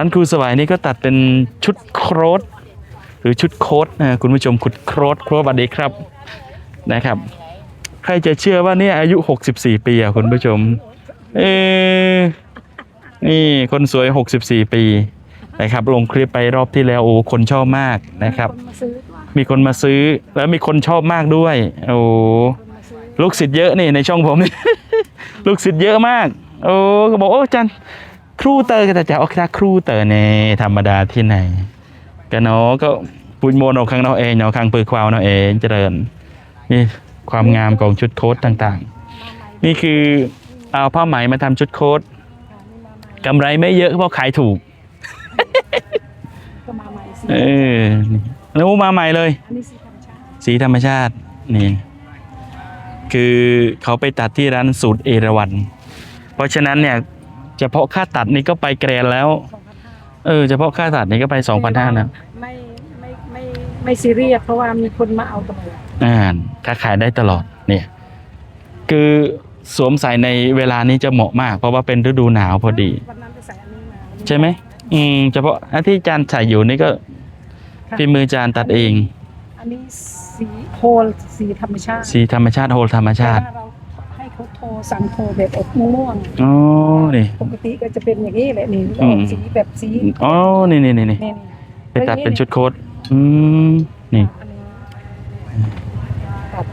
ร้านครูสวายนี่ก็ตัดเป็นชุดโครสหรือชุดโค้ดนะคุณผู้ชมขุดโครสครัวบัดดีครับนะครับ ใครจะเชื่อว่าเนี่ยอายุ 64 ปีอะคุณผู้ชมเออนี่คนสวย 64 ปีนะครับลงคลิปไปรอบที่แล้วโอ้คนชอบมากนะครับ มีคนมาซื้อแล้วมีคนชอบมากด้วยโอ้ลูกศิษย์เยอะนี่ในช่องผมนี่ลูกศิษย์เยอะมาก โอ้ก็บอกโอ้จัน ครูเตอร์ก็จะจะโอ้ถ้าครูเตอร์เนี่ยธรรมดาที่ไหนก็เนาะก็ปุญโมนเอาข้างเนาะเองเนาะข้างเปือควาวเนาะเองเจริญนี่ความงามของชุดโค้ทต่างๆ นี่คือเอาผ้าไหมมาทำชุดโค้ทกำไรไม่เยอะเพราะขายถูกก็มาใหม่สีเออแล้วมาใหม่เลยอันนี้สีธรรมชาติสีธรรมชาตินี่คือเขาไปตัดที่ร้านสูตรเอราวันเพราะฉะนั้นเนี่ย เฉพาะค่าตัดนี่ก็ไปแกรนแล้ว สองพันห้าเออเฉพาะค่าตัดนี่ก็ไปสองพันห้านะไม่ไม่ไม่ไม่ซีเรียสเพราะว่ามีคนมาเอาตลอดอ่าค้าขายได้ตลอดเนี่ย คือสวมใส่ในเวลานี้จะเหมาะมาก เพราะว่าเป็นฤดูหนาวพอดี วันนั้นไปใส่อันนี้มาวันนี้ใช่ไหม อืมเฉพาะอันที่จานใส่อยู่นี่ก็ฝีมือจานตัดเอง อันนี้สีโทนสีธรรมชาติสีธรรมชาติโฮลธรรมชาติ แต่ว่เรา ให้เขาโทรสั่งโทรแบบอบม่วงอ๋อนี่ ปกติก็จะเป็นอย่างนี้แหละนี่อืมสีแบบสีอ๋อ นี่นี่นี่นี่นี่ไปตัดเป็นชุดโค้ทอืม นี่อันนี้ตัด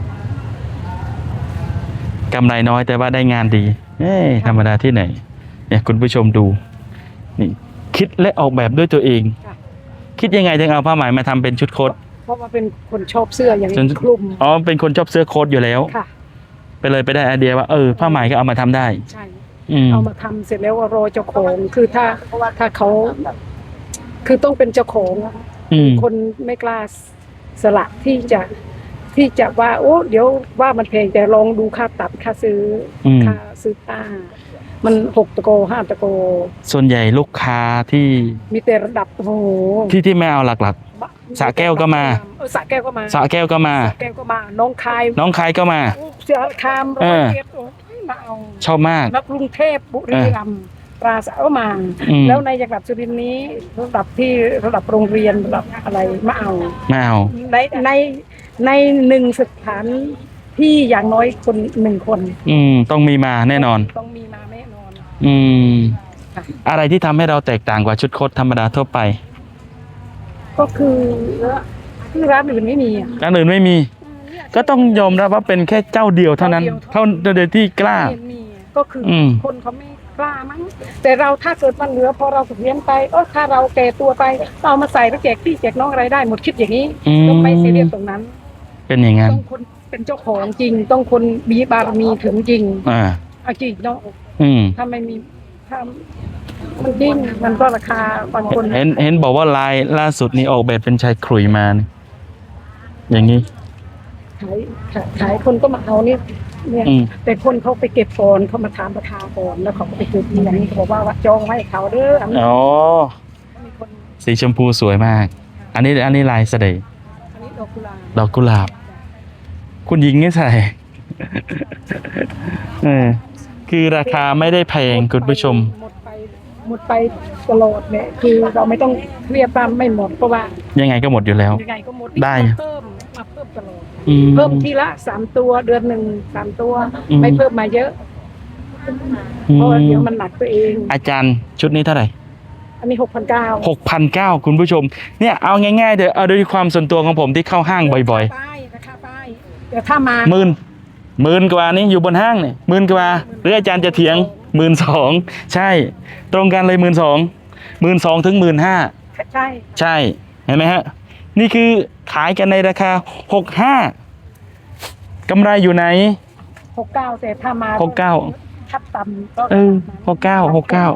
กำไรน้อยแต่ว่าได้งานดีเอ้ยธรรมดาที่ไหน เนี่ยคุณผู้ชมดู นี่ คิดและออกแบบด้วยตัวเองค่ะคิดยังไงถึงเอาผ้าไหมมาทำเป็นชุดโค้ทเพราะว่าเป็นคนชอบเสื้ออย่างจนนี้คลุมอ๋อเป็นคนชอบเสื้อโค้ทอยู่แล้วค่ะ ไปเลยไปได้ไอเดียว่าเออผ้าไหมก็เอามาทำได้ ใช่ อืมเอามาทำเสร็จแล้วว่ารอเจ้าของคือถ้าถ้าเขาคือต้องเป็นเจ้าของอะอืมคนไม่กล้าสละที่จะที่จะว่า โอ้เดี๋ยวว่ามันแพงแต่ลองดูค่าตัดค่าซื้ออมค่าซื้อป้ามันหกตะโกห้าตะโก ส่วนใหญ่ลูกค้าที่มีแต่ระดับโอ้โหที่ที่ไม่เอาหลัก สระแก้วก็มาเออสระแก้วก็มาๆสระแก้วก็มา สระแก้วก็มาน้องคายน้องคายก็มาเสือคามเอร้อยอเอ็ดโอ้ยมาเอาชอบมาก แล้วกรุงเทพบุรีรัมย์ปราสาทก็มา อืม แล้วในจังหวัดสุรินทร์นี้ระดับที่ระดับโรงเรียนระดับอะไรมาเอาไม่เอาในในในหนึ่งสถานที่อย่างน้อยคนหนึ่งคนอืม ต้องมีมาแน่นอน ต้องมีมาแน่นอน อืมค่ะอะไรที่ทำให้เราแตกต่างกว่าชุดโค้ทธรรมดาทั่วไป ก็คือที่ร้านอื่นไม่มีอะร้านอื่นไม่มี ก็ต้องยอมรับว่าเป็นแค่เจ้าเดียวเท่านั้น เท่าเดียวที่กล้าไม่เห็นมีก็คืออมคนเขาไม่กล้ามั้งแต่เราถ้าเกิดมันเหลือพอเราเลี้ยงไปเออถ้าเราแก่ตัวไปเอามาใส่แล้วแจกพี่แจกน้องอะไรได้หมดคิดอย่างนี้อืมต้องไม่ซีเรียสตรงนั้น เป็นอย่างนั้นต้องคนเป็นเจ้าของจริง ต้องคนมีบารมีถึงจริง อ่าเอาจริงเนาะอืมถ้าไม่มีถ้า มันยิ่งมันก็ราคาบางคนเห็นเห็นบอกว่าลายล่าสุดนี้ออกแบบเป็นชายขลุยมานี่อย่างนี้ ขายขายขายคนก็มาเอาเนี่ยเนี่ยอืม แต่คนเขาไปเก็บก่อนเขามาถามราคาก่อนแล้วเขาก็ไปเก็บทีอย่างนี้เขาบอกว่าวัดจองไว้ให้เขาเด้ออันนี้อ๋อมีคนสีชมพูสวยมาก อันนี้อันนี้ลายเสด็จอันนี้ดอกกุหลาบดอกกุหลาบ คุณหญิงนี่ใส่เออคือราคาไม่ได้แพงคุณผู้ชมหมดไป หมดไปตลอดเนี่ยคือเราไม่ต้องเครียดว่าไม่หมดเพราะว่ายังไงก็หมดอยู่แล้ว ยังไงก็หมดได้ มาเพิ่มมาเพิ่มตลอด อืม เพิ่มทีละสามตัวเดือนหนึ่งสามตัว อืม ไม่เพิ่มมาเยอะเพราะว่าเดี๋ยวมันหนักตัวเอง อาจารย์ชุดนี้เท่าไหร่ อันนี้หกพันเก้าหกพันเก้าคุณผู้ชม เนี่ยเอาง่ายๆเดี๋ยวเอาโดยความส่วนตัวของผมที่เข้าห้างบ่อยป้ายราคาป้ายเดี๋ยวถ้ามาๆหมื่นหมื่นกว่านี่อยู่บนห้างเนี่ยหมื่นกว่าหรืออาจารย์จะเถียง หมื่นสองใช่ ตรงกันเลยหมื่นสองหมื่นสองถึงหมื่นห้าใช่ใช่เห็นไหมฮะนี่คือขายกันในราคาหกห้ากำไรอยู่ไหนหกเก้าแต่ถ้ามาหกเก้าทับต่ำก็เออหกเก้าหกเก้า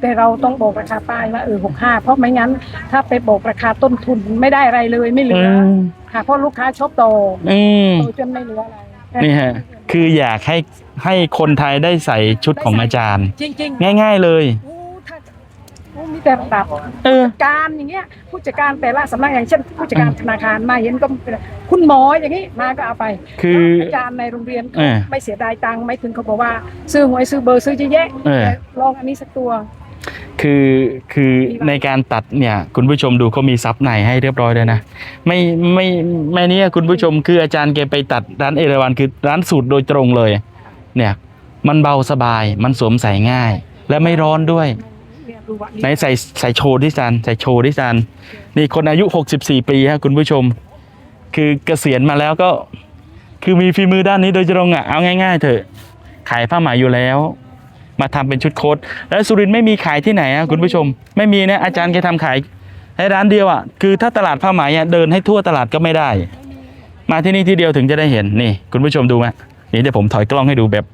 แต่เราต้องบอกราคาป้ายว่าเออหกห้าเพราะไม่งั้น ถ้าไปบอกราคาต้นทุนไม่ได้อะไรเลยไม่เหลือือมค่ะเพราะลูกค้าชอบโตอืมโตจนไม่เหลืออะไร นี่ฮะคืออยากให้ให้คนไทยได้ใส่ชุดของอาจารย์ จริงๆง่าย ๆเลย โอ้ถ้าโอ้มีแต่ระดับเออ การอย่างเงี้ยผู้จัดการแต่ละสำนักอย่างเช่น ผู้จัดการธนาคารมาเห็นก็เป็นคุณหมออย่างนี้มาก็เอาไปคืออาจารย์ในโรงเรียนเออไม่เสียดายตังค์ไม่ถึงเขาบอกว่า ซื้อหวยซื้อเบอร์ซื้อเยอะแยะเออ แต่ลองอันนี้สักตัว คือคือในการตัดเนี่ยคุณผู้ชมดูเขามีซับในให้เรียบร้อยเลยนะ ไม่ไม่ไม่เนี่ยคุณผู้ชมคืออาจารย์แกไปตัดร้านเอราวันคือร้านสูตรโดยตรงเลย เนี่ยมันเบาสบายมันสวมใส่ง่าย และไม่ร้อนด้วยไหนใส่ใส่โชว์ดิจานใส่โชว์ดิจานนี่คนอายุ 64 ปีฮะคุณผู้ชม คือเกษียณมาแล้วก็ คือมีฝีมือด้านนี้โดยตรงอะเอาง่าย ๆ เถอะขายผ้าไหมอยู่แล้ว มาทำเป็นชุดโค้ทแล้วสุรินทร์ไม่มีขายที่ไหนอะคุณผู้ชม ไม่มีนะอาจารย์แกทำขายให้ร้านเดียวอะคือถ้าตลาดผ้าไหมอะเดินให้ทั่วตลาดก็ไม่ได้ มาที่นี่ที่เดียวถึงจะได้เห็นนี่ คุณผู้ชมดูไหมนี่เดี๋ยวผมถอยกล้องให้ดูแบบ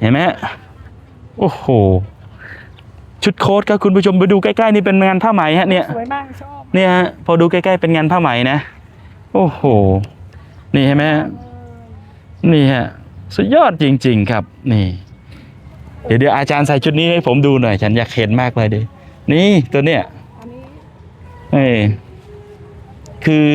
เห็นไหมฮะโอ้โหชุดโค้ทครับคุณผู้ชมไปดูใกล้ๆนี่เป็นงานผ้าไหมฮะเนี่ยสวยมากชอบเนี่ยฮะพอดูใกล้ๆเป็นงานผ้าไหมนะ โอ้โห นี่เห็นไหมฮะนี่ฮะสุดยอดจริง ๆ ครับนี่ เดี๋ยวเดี๋ยวอาจารย์ใส่ชุดนี้ให้ผมดูหน่อย ฉันอยากเห็นมากเลยดินี่ตัวเนี้ยอันนี้เออคือ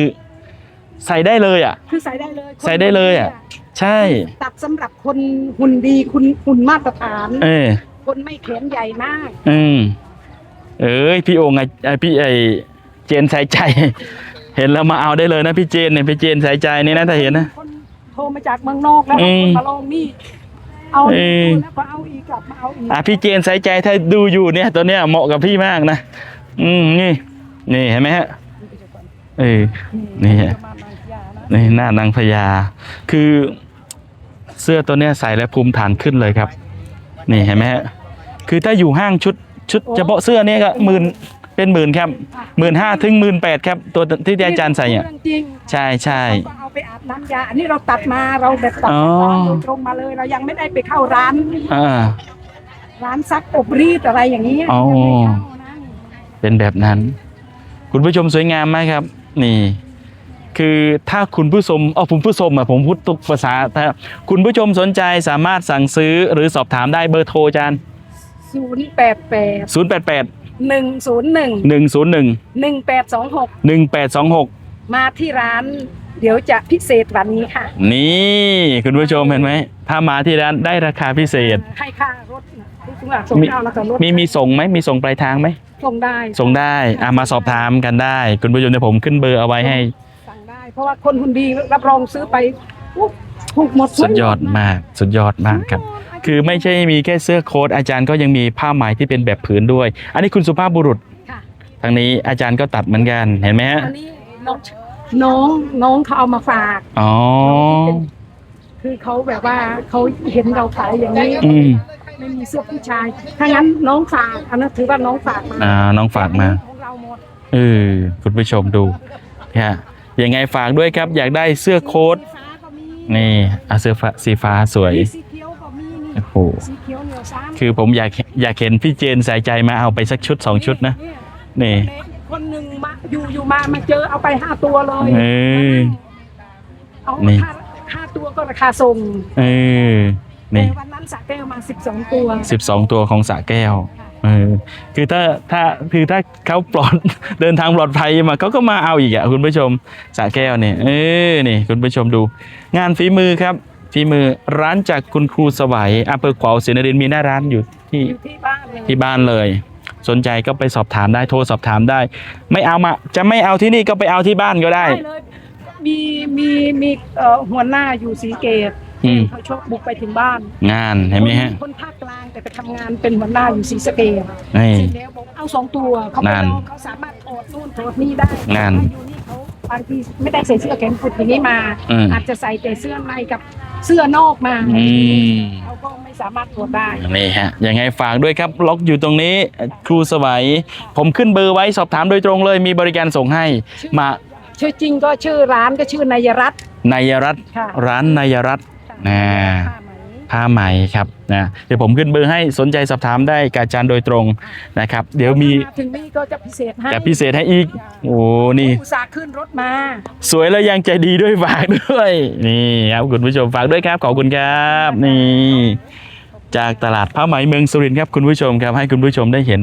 ใส่ได้เลยอะ คือใส่ได้เลยคนใส่ได้เลยอะใช่ ตัดสำหรับคนหุ่นดีคุณหุ่นมาตรฐาน เออ คนไม่แขนใหญ่มาก อืม เอ้ยพี่โองไงไอพี่ไอเจนใส่ใจ เห็นแล้วมาเอาได้เลยนะพี่เจนเนี่ยพี่เจนใส่ใจนี่นะถ้าเห็นนะ คนโทรมาจากเมืองนอกแล้วอืม คนมาลองนี่ เอาเออแล้วก็เอาอีกกลับมาเอาอีกอะพี่เจนใส่ใจถ้าดูอยู่เนี่ยตัวเนี้ยเหมาะกับพี่มากนะ อืมนี่ นี่เห็นไหมฮะเออนี่ฮะประมาณนางพญานะนี่หน้านางพญาคือเสื้อตัวเนี้ยใส่แล้วภูมิฐานขึ้นเลยครับ นี่เห็นไหมฮะคือถ้าอยู่ห้างชุดชุดเฉพาะเสื้อเนี้ก็หมื่น เป็นหมื่นครับหมื่นห้าถึงหมื่นแปดครับตัวที่อาจารย์ใส่เนี่ยเรื่องจริงใช่ใช่เราก็เอาไปอาบน้ำยาอันนี้เราตัดมาเราแบบตัดอ๋อโดยตรงมาเลยเรายังไม่ได้ไปเข้าร้านอ่าร้านซักอบรีดอะไรอย่างนี้อ๋อยังไม่เข้านะเป็นแบบนั้น คุณผู้ชมสวยงามไหมครับ นี่ คือถ้าคุณผู้ชมอ๋อคุณผู้ชมอะผมพูดตุกภาษาถ้าคุณผู้ชมสนใจสามารถสั่งซื้อหรือสอบถามได้เบอร์โทรอาจารย์ศูนย์แปดแปด0 8 8 หนึ่งศูนย์หนึ่ง1 0 1หนึ่งแปดสองหก1 8 2 6มาที่ร้าน เดี๋ยวจะพิเศษวันนี้ค่ะ นี่คุณผู้ชมเห็นไหมถ้ามาที่ร้านได้ราคาพิเศษให้ค่ารถนะทุกอย่างส่งมีเอาแล้วก็รถมีมีส่งไหมมีส่งปลายทางไหมส่งได้ส่งได้อะมาสอบถามกันได้ คุณผู้ชมเดี๋ยวผมขึ้นเบอร์เอาไว้ให้สั่งได้เพราะว่าคนหุ่นดีรับรองซื้อไปอุ๊ย ถูกหมดสุดยอดมากสุดยอดมากครับ คือไม่ใช่มีแค่เสื้อโค้ทอาจารย์ก็ยังมีผ้าไหมที่เป็นแบบผืนด้วย อันนี้คุณสุภาพบุรุษค่ะ ทางนี้อาจารย์ก็ตัดเหมือนกันเห็นไหมฮะอันนี้น้องน้องน้องเขาเอามาฝากอ๋อ คือเขาแบบว่าเขาเห็นเราขายอย่างนี้อืม ไม่มีเสื้อผู้ชาย ถ้างั้นน้องฝากอันนั้นถือว่าน้องฝากมาอ่าน้องฝากมา ของเราหมดเออคุณผู้ชมดูฮะยังไงฝากด้วยครับ อยากได้เสื้อโค้ทสีฟ้าก็มี นี่อะเสื้อฟ้าสีฟ้าสวยมีสีเขียวก็มีนี่โอ้โห สีเขียวเหนียวซ้ำคือผมอยากอยากเห็นพี่เจนใส่ใจมาเอาไปสักชุดสองชุดนะ นี่ คนหนึ่งมาอยู่อยู่มามาเจอเอาไปห้าตัวเลยเออ เอานี่ค่าค่าตัวก็ราคาส่งเออแต่นี่วันนั้นสระแก้วมาสิบสองตัวสิบสองตัวของสระแก้ว เออคือถ้าถ้าคือถ้าเขาปลอดเดินทางปลอดภัยมาเขาก็มาเอาอีกอะคุณผู้ชมสระแก้วเนี่ยเออนี่คุณผู้ชมดู งานฝีมือครับฝีมือร้านจากคุณครูสวัยอำเภอขวาวศรีนครินทร์มีหน้าร้านอยู่ที่อยู่ที่บ้านเลยที่บ้านเลย สนใจก็ไปสอบถามได้โทรสอบถามได้ ไม่เอามา จะไม่เอาที่นี่ก็ไปเอาที่บ้านก็ได้ ได้เลยมีมีมีเอ่อหัวหน้าอยู่สีเกต อืม เขาชอบบุกไปถึงบ้านงานเห็นไหมฮะคนคนภาคกลางแต่ไปทำงานเป็นหัวหน้าอยู่สีสะเกตนี่เสร็จแล้วบอกเอาสองตัวเขาไปนั่นลองเขาสามารถถอดนู่นถอดนี่ได้นั่นถ้าอยู่นี่เขาบางทีไม่ได้ใส่เสื้อแขนกุดอย่างนี้มาอืมอาจจะใส่แต่เสื้อในกับเสื้อนอกมาอืมเขาก็ไม่สามารถถอดได้ นี่ฮะยังไงฝากด้วยครับ ล็อกอยู่ตรงนี้ครูสวัย ผมขึ้นเบอร์ไว้สอบถามโดยตรงเลยมีบริการส่งให้ มาชื่อจริงก็ชื่อร้านก็ชื่อนายรัตน์ นายรัตน์ค่ะ ร้านนายรัตน์ค่ะ นะผ้าไหมผ้าไหมครับนะเดี๋ยวผมขึ้นเบอร์ให้สนใจสอบถามได้กับอาจารย์โดยตรงนะครับ เดี๋ยวมีถ้าถึงนี่ก็จะพิเศษให้จะพิเศษให้อีก โอ้นี่อุตส่าห์ขึ้นรถมา สวยแล้วยังใจดีด้วยฝากด้วย นี่ครับคุณผู้ชมฝากด้วยครับขอบคุณครับ นี่ จากตลาดผ้าไหมเมืองสุรินทร์ครับคุณผู้ชมครับให้คุณผู้ชมได้เห็น